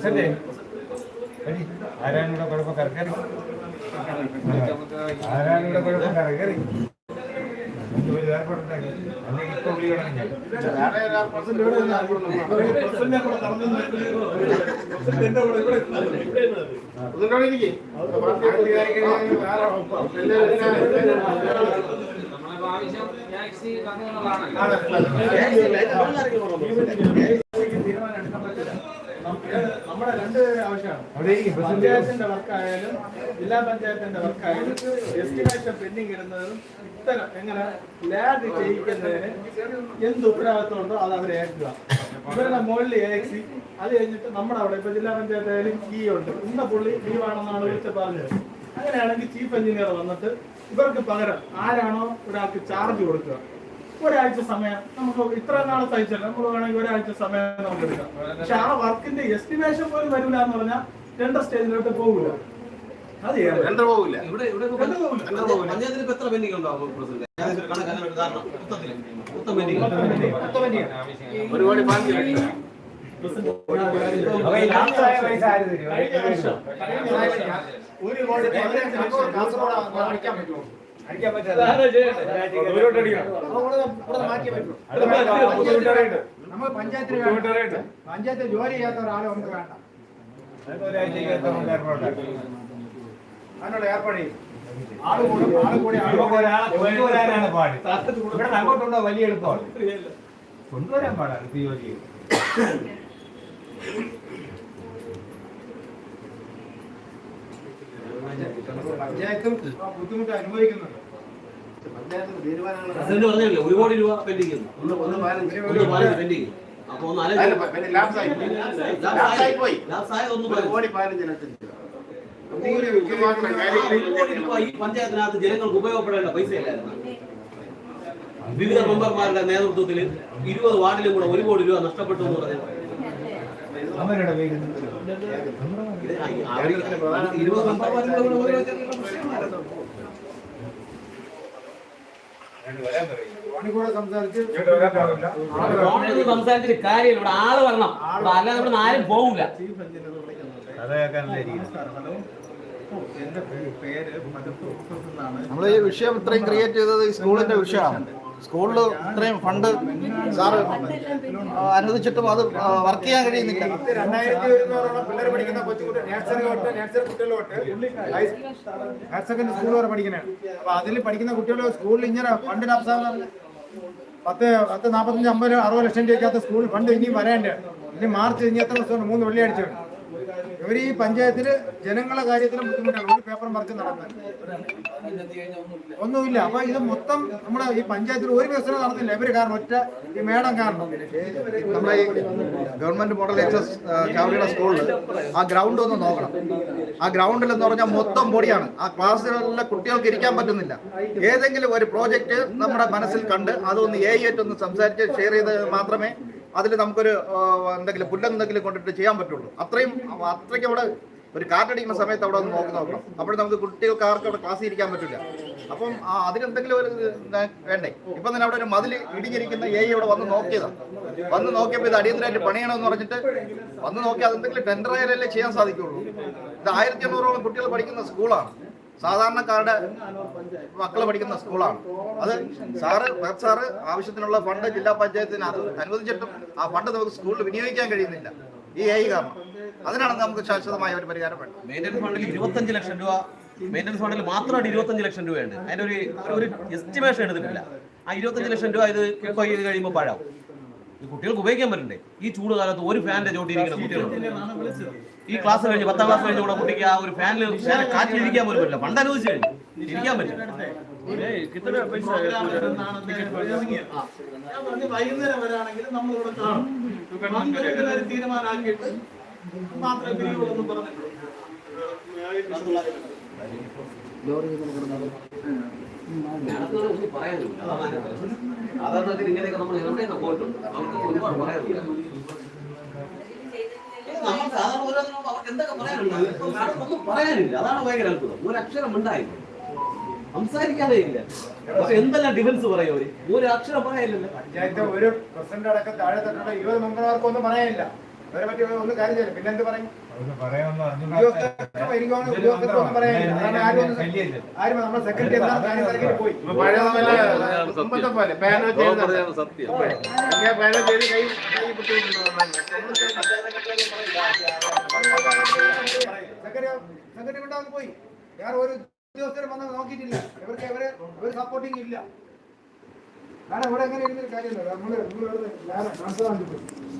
President എടി, ആരാണ് ഇവിടെ കുഴപ്പക്കാർ കയറി ആരാണ് ഇവിടെ കുഴപ്പക്കാർ കയറി എന്ത് ഒരു ഏർപ്പാടുണ്ടാക്കി അല്ലെങ്കിൽ ഇപ്പൊ വിളി തുടങ്ങി നമ്മളെ ആവശ്യം ടാക്സി തന്നുള്ളതാണല്ലോ നമ്മുടെ രണ്ട് ആവശ്യമാണ്. പഞ്ചായത്തിന്റെ വർക്കായാലും ജില്ലാ പഞ്ചായത്തിന്റെ വർക്കായാലും എസ്റ്റിമേഷൻ പെൻഡിങ് ഇടുന്നതും ഇത്തരം എങ്ങനെ ലാബ് ചെയ്യിക്കുന്നതിന് എന്ത് ഉത്തരവാദിത്വമുണ്ടോ അത് അവരെ ഏൽക്കുക ഇവരുടെ മുകളിൽ ഏക്സി അത് കഴിഞ്ഞിട്ട് നമ്മുടെ അവിടെ ഇപ്പൊ ജില്ലാ പഞ്ചായത്ത് ആയാലും കീ ഉണ്ട്. ഇന്ന പുള്ളി ലീവാണെന്നാണ് വിളിച്ച് പറഞ്ഞത്. അങ്ങനെയാണെങ്കിൽ ചീഫ് എഞ്ചിനീയർ വന്നിട്ട് ഇവർക്ക് പകരം ആരാണോ ഒരാൾക്ക് ചാർജ് കൊടുക്കുക. ഒരാഴ്ച സമയം നമുക്ക് ഇത്ര നാളെ തയ്ച്ചല്ല. നമ്മൾ വേണമെങ്കിൽ ഒരാഴ്ച സമയം നമുക്ക് എടുക്കാം. പക്ഷെ ആ വർക്കിന്റെ എസ്റ്റിമേഷൻ പോലും വരില്ല എന്ന് പറഞ്ഞാൽ രണ്ട് സ്റ്റേജിലോട്ട് പോകില്ല അത് പോകില്ല ഇവിടെ ഇവിടെ ഇപ്പൊ എത്ര ഉണ്ടാവും ഏകദേശം ഒരു കോടി അടിക്കാൻ പറ്റുമോ? നമ്മൾ പഞ്ചായത്തിൽ. പഞ്ചായത്തിൽ ജോലി ചെയ്യാത്ത ഒരാളെ നമുക്ക് വേണ്ട. അതിനുള്ള ഏർപ്പാട്. ചെയ്യും. ആൾ കൂടും ആൾ കൂടി. കൊണ്ടുവരാനാണ് പാട്. ഇവിടെ നിന്ന് അങ്ങോട്ടുണ്ടോ? വലിയ എളുപ്പമാണ് കൊണ്ടുവരാൻ പാടാണ് പി ഒ പഞ്ചായത്തും ബുദ്ധിമുട്ട് അനുഭവിക്കുന്നുണ്ട്. പ്രസിഡന്റ് പറഞ്ഞില്ലേ രൂപ പെൻഡിങ് ഒന്ന് പെൻഡിങ് അപ്പൊ ഈ പഞ്ചായത്തിനകത്ത് ജനങ്ങൾക്ക് ഉപയോഗപ്പെടേണ്ട പൈസയല്ലായിരുന്നു? വിവിധ മെമ്പർമാരുടെ നേതൃത്വത്തിൽ ഇരുപത് വാർഡിലും കൂടെ ഒരു കോടി രൂപ നഷ്ടപ്പെട്ടു എന്ന് പറഞ്ഞു അവരുടെ സംസാരിച്ചിട്ട് കാര്യമില്ല. ഇവിടെ ആൾ വരണം. അല്ലാതെ ഇവിടെ ആരും പോകില്ല നമ്മൾ ഈ വിഷയം ഇത്രയും ക്രിയേറ്റ് ചെയ്തത് ഈ സ്കൂളിന്റെ വിഷയമാണ്. സ്കൂളിൽ ഇത്രയും ഫണ്ട് സാറ് അനുവദിച്ചിട്ടും അത് വർക്ക് ചെയ്യാൻ കഴിയുന്നില്ല. പത്ത് രണ്ടായിരത്തി ഒരുന്നൂറോളം പിള്ളേർ പഠിക്കുന്ന കൊച്ചുകുട്ടി നേഴ്സറി തൊട്ട് നേഴ്സറി കുട്ടികൾ തൊട്ട് ഹൈ- ഹയർ സെക്കൻഡറി സ്കൂൾ വരെ പഠിക്കുന്നത് അപ്പൊ അതിൽ പഠിക്കുന്ന കുട്ടികൾ സ്കൂളിൽ ഇങ്ങനെ ഫണ്ടിന് അവസാനം പത്ത് പത്ത് നാൽപ്പത്തഞ്ച് അമ്പത് അറുപത് ലക്ഷം രൂപയ്ക്കകത്ത് സ്കൂൾ ഫണ്ട് ഇനിയും വരാണ്ട് ഇനി മാർച്ച് ഇനി എത്ര ദിവസമാണ് മൂന്ന് വെള്ളിയാഴ്ചയാണ് ഇവർ ഈ പഞ്ചായത്തിൽ ജനങ്ങളെ കാര്യത്തിലും ബുദ്ധിമുട്ടാണ്. ഒരു പേപ്പർ മറിച്ച് നടക്കാൻ ഒന്നുമില്ല. അപ്പൊ ഇത് മൊത്തം നമ്മുടെ ഈ പഞ്ചായത്തിൽ ഒരു വികസനം നടത്തില്ല. ഇവർ കാരണം ഒറ്റ ഈ മേടം കാരണം. നമ്മുടെ ഈ ഗവൺമെന്റ് മോഡൽ എച്ച് എസ് ചാവടിയുടെ സ്കൂളിൽ ആ ഗ്രൗണ്ട് ഒന്ന് നോക്കണം. ആ ഗ്രൗണ്ടിൽ എന്ന് പറഞ്ഞാൽ മൊത്തം പൊടിയാണ്. ആ ക്ലാസ്സുകളിലെ കുട്ടികൾക്ക് ഇരിക്കാൻ പറ്റുന്നില്ല. ഏതെങ്കിലും ഒരു പ്രോജക്റ്റ് നമ്മുടെ മനസ്സിൽ കണ്ട് അതൊന്ന് എ ഒന്ന് സംസാരിച്ച് ഷെയർ ചെയ്ത് മാത്രമേ അതിൽ നമുക്കൊരു എന്തെങ്കിലും പുല്ലെന്തെങ്കിലും കൊണ്ടിട്ട് ചെയ്യാൻ പറ്റുള്ളൂ. അത്രയും അത്രയ്ക്ക് അവിടെ ഒരു കാറ്റടിക്കുന്ന സമയത്ത് അവിടെ ഒന്ന് നോക്കി നോക്കണം. അപ്പോൾ നമുക്ക് കുട്ടികൾക്ക് ആർക്കും അവിടെ ക്ലാസ്സിൽ ഇരിക്കാൻ പറ്റില്ല. അപ്പം അതിനെന്തെങ്കിലും ഒരു വേണ്ടേ? ഇപ്പം തന്നെ അവിടെ ഒരു മതിൽ ഇടിഞ്ഞിരിക്കുന്ന എ ഇവിടെ വന്ന് നോക്കിയതാ. വന്ന് നോക്കിയപ്പോൾ ഇത് അടിയന്തരമായിട്ട് പണിയണമെന്ന് പറഞ്ഞിട്ട് വന്ന് നോക്കി അതെന്തെങ്കിലും ടെൻഡർ ആയാലല്ലേ ചെയ്യാൻ സാധിക്കുള്ളൂ. ഇത് ആയിരത്തി എണ്ണൂറോളം കുട്ടികൾ പഠിക്കുന്ന സ്കൂളാണ്. സാധാരണക്കാരുടെ മക്കൾ പഠിക്കുന്ന സ്കൂളാണ്. അത് സാറ് സാറ് ആവശ്യത്തിനുള്ള ഫണ്ട് ജില്ലാ പഞ്ചായത്തിന് അനുവദിച്ചിട്ടും ആ ഫണ്ട് നമുക്ക് സ്കൂളിൽ വിനിയോഗിക്കാൻ കഴിയുന്നില്ല. ഈ ഐ കാരണം. അതിനാണ് നമുക്ക് ശാശ്വതമായ ഒരു പരിഹാരം വേണ്ടത് മെയിന്റനൻസ് ഫണ്ടിൽ ഇരുപത്തഞ്ച് ലക്ഷം രൂപ മെയിന്റനൻസ് ഫണ്ടിൽ മാത്രമായിട്ട് ഇരുപത്തഞ്ച് ലക്ഷം രൂപയുണ്ട്. അതിന്റെ ഒരു ഒരു എസ്റ്റിമേഷൻ എടുത്തിട്ടില്ല. ആ ഇരുപത്തഞ്ച് ലക്ഷം രൂപ ഇത് ഇത് കഴിയുമ്പോൾ പഴാവും. ഈ കുട്ടികൾക്ക് ഉപയോഗിക്കാൻ പറ്റണ്ടേ? ഈ ചൂട് കാലത്ത് ഒരു ഫാനിന്റെ ചോട്ടിയിരിക്കുന്ന കുട്ടികളുണ്ട് ഈ ക്ലാസ് കഴിഞ്ഞ് പത്താം ക്ലാസ് കഴിഞ്ഞ കൂടെ കുട്ടിക്ക് ആ ഒരു ഫാനിൽ കാറ്റിരിക്കാൻ കാറ്റിലിരിക്കാൻ പോലും പറ്റില്ല. പണ്ട് അനുവദിച്ചു കഴിഞ്ഞു. ഇരിക്കാൻ പറ്റും വൈകുന്നേരം വരാണെങ്കിൽ കാണും. തീരുമാനമാക്കിയിട്ട് മാത്രമേ പിരിയുള്ളൂ എന്ന് പറഞ്ഞിട്ടുള്ളൂ. സാധാരണത്തിൽ ഇങ്ങനെയൊക്കെ നമ്മൾ എവിടെയൊക്കെ പോയിട്ടുണ്ട്? അവർക്ക് ഒരുപാട് പറയാറില്ല നമ്മൾ സാധാരണ ഓരോന്നിനും അവർക്ക് എന്തൊക്കെ പറയാനുണ്ട്? ഒന്നും പറയാനില്ല. അതാണ് ഭയങ്കര അത്ഭുതം. ഒരു അക്ഷരം ഉണ്ടായില്ല സംസാരിക്കാതെ ഇല്ല. പക്ഷെ എന്തെല്ലാം ഡിഫൻസ് പറയും ഒരു അക്ഷരം പറയാനില്ലല്ലോ. പഞ്ചായത്ത് ഒരു പ്രസിഡന്റ് അടക്കം താഴെ തട്ടുള്ള ഇരുപത് മെമ്പർമാർക്കൊന്നും പറയാനില്ല. അവരെ പറ്റി ഒന്നും കാര്യം ചെയ്യില്ല. പിന്നെ എന്ത് പറയും? പോയി. വേറെ ഒരു ഉദ്യോഗസ്ഥരും വന്ന് നോക്കിയിട്ടില്ല. ഇവർക്ക് ഇവർ ഒരു സപ്പോർട്ടിങ് ഇല്ല. കാരണം ഇവിടെ എങ്ങനെ ഇരുന്നൊരു കാര്യമില്ല നമ്മൾ നമ്മൾ മനസ്സിലാക്കി പോയി.